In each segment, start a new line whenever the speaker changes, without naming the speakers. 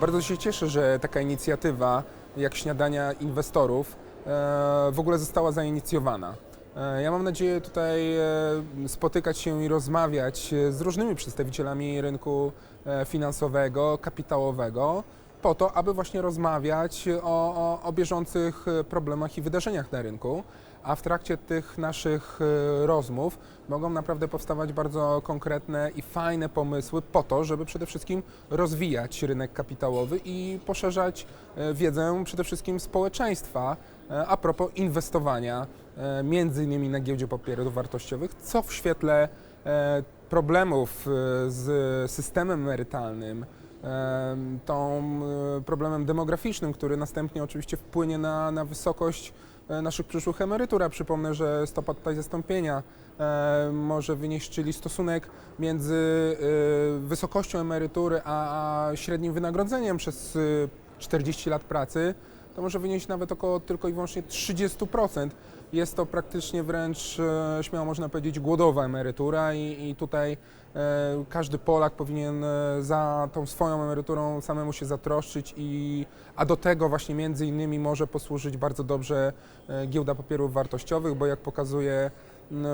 Bardzo się cieszę, że taka inicjatywa jak śniadania inwestorów e, w ogóle została zainicjowana. E, Ja mam nadzieję tutaj e, spotykać się i rozmawiać z różnymi przedstawicielami rynku finansowego, kapitałowego, po to, aby właśnie rozmawiać o, o, o bieżących e, problemach i wydarzeniach na rynku. A w trakcie tych naszych e, rozmów mogą naprawdę powstawać bardzo konkretne i fajne pomysły po to, żeby przede wszystkim rozwijać rynek kapitałowy i poszerzać e, wiedzę przede wszystkim społeczeństwa a propos inwestowania między innymi na giełdzie papierów wartościowych, co w świetle problemów z systemem emerytalnym, tą e, problemem demograficznym, który następnie oczywiście wpłynie na, na wysokość e, naszych przyszłych emerytur. A przypomnę, że stopa tutaj zastąpienia e, może wynieść, czyli stosunek między wysokością emerytury a, a średnim wynagrodzeniem przez e, 40 lat pracy, to może wynieść nawet około tylko i wyłącznie 30%. Jest to praktycznie wręcz, e, śmiało można powiedzieć, głodowa emerytura i, i tutaj e, każdy Polak powinien e, za tą swoją emeryturą samemu się zatroszczyć i a do tego właśnie między innymi może posłużyć bardzo dobrze giełda papierów wartościowych, bo jak pokazuje,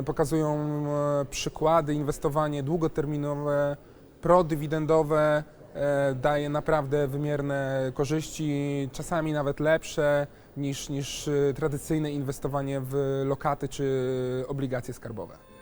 pokazują przykłady, inwestowanie długoterminowe, prodywidendowe daje naprawdę wymierne korzyści, czasami nawet lepsze niż, niż e, tradycyjne inwestowanie w lokaty czy obligacje skarbowe.